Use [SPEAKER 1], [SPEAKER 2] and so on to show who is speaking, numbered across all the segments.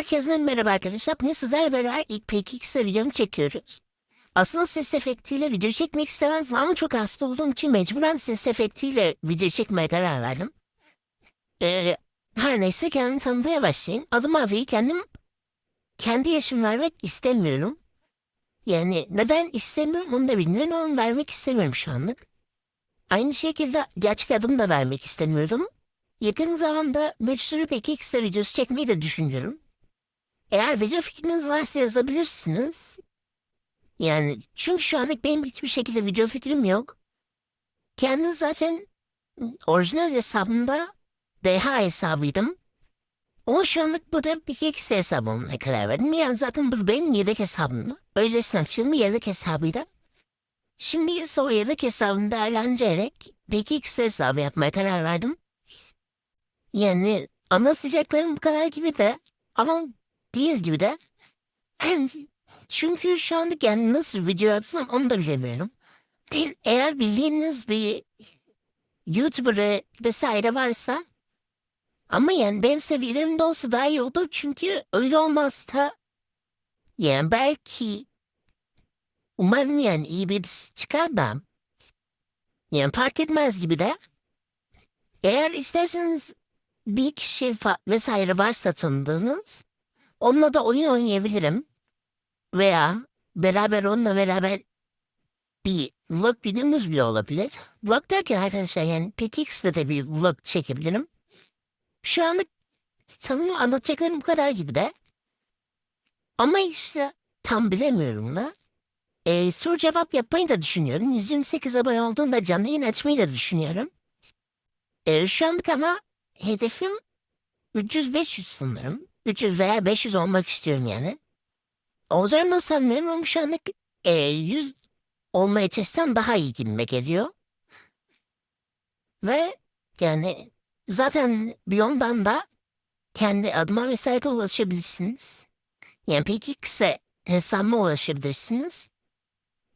[SPEAKER 1] Herkese merhaba arkadaşlar. Bugün sizlerle beraber ilk PKX'e videomu çekiyoruz. Aslında ses efektiyle video çekmek istemezdim ama çok hasta olduğum için mecburen ses efektiyle video çekmeye karar verdim. Ee, her neyse kendimi tanımaya başlayayım. Adım Avi'yi kendim kendi yaşımı vermek istemiyorum. Yani neden istemiyorum onu da bilmiyorum ama vermek istemiyorum şu anlık. Aynı şekilde gerçek adımı da vermek istemiyorum. Yakın zamanda bir sürü PKX'e videosu çekmeyi de düşünüyorum. Eğer video fikriniz varsa yazabilirsiniz. Yani çünkü şu anlık benim hiçbir şekilde video fikrim yok. Kendim zaten orijinal hesabımda DH hesabıydım. Ama şu anlık burada bir x hesabı olmaya karar verdim. Yani zaten bu benim yedek hesabımdı. Öylesine açılımı yedek hesabıydı. Şimdi ise o yedek hesabımı değerlendirerek bir x hesabı yapmaya karar verdim. Yani anlatacaklarım bu kadar gibi de ama değil gibi de. Çünkü şu anda yani nasıl video yapsam onu da bilemiyorum. Eğer bildiğiniz bir YouTuber vesaire varsa ama yani benim seviyelerimde olsa daha iyi olur çünkü öyle olmazsa yani belki umarım yani iyi birisi çıkar da yani fark etmez gibi de eğer isterseniz bir kişi vesaire varsa tanıdığınız onunla da oyun oynayabilirim. Veya beraber onunla beraber bir vlog videomuz bile olabilir. Vlog derken arkadaşlar yani PTX'de de bir vlog çekebilirim. Şu anlık sanırım anlatacaklarım bu kadar gibi de. Ama işte tam bilemiyorum da. Ee, soru cevap yapmayı da düşünüyorum. 128 abone olduğumda canlı yayın açmayı da düşünüyorum. Ee, şu anlık ama hedefim 300-500 sanırım. 300 veya 500 olmak istiyorum yani. Olacağını sanmıyorum ama şu anlık e, 100 olmaya çalışsam daha iyi gibime geliyor. Ve yani zaten bir yandan da kendi adıma vesaire ulaşabilirsiniz. Yani peki kısa hesabıma ulaşabilirsiniz.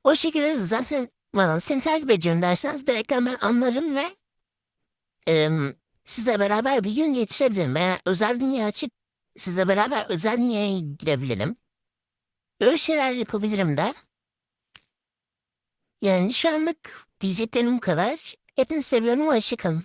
[SPEAKER 1] O şekilde de zaten bana seni takip ediyorum derseniz direkt hemen anlarım ve em, sizle beraber bir gün geçirebilirim veya özel dünya açıp sizle beraber özel dünyaya girebilirim. Öyle şeyler yapabilirim de. Yani şu anlık diyeceklerim bu kadar. Hepinizi seviyorum. Hoşçakalın.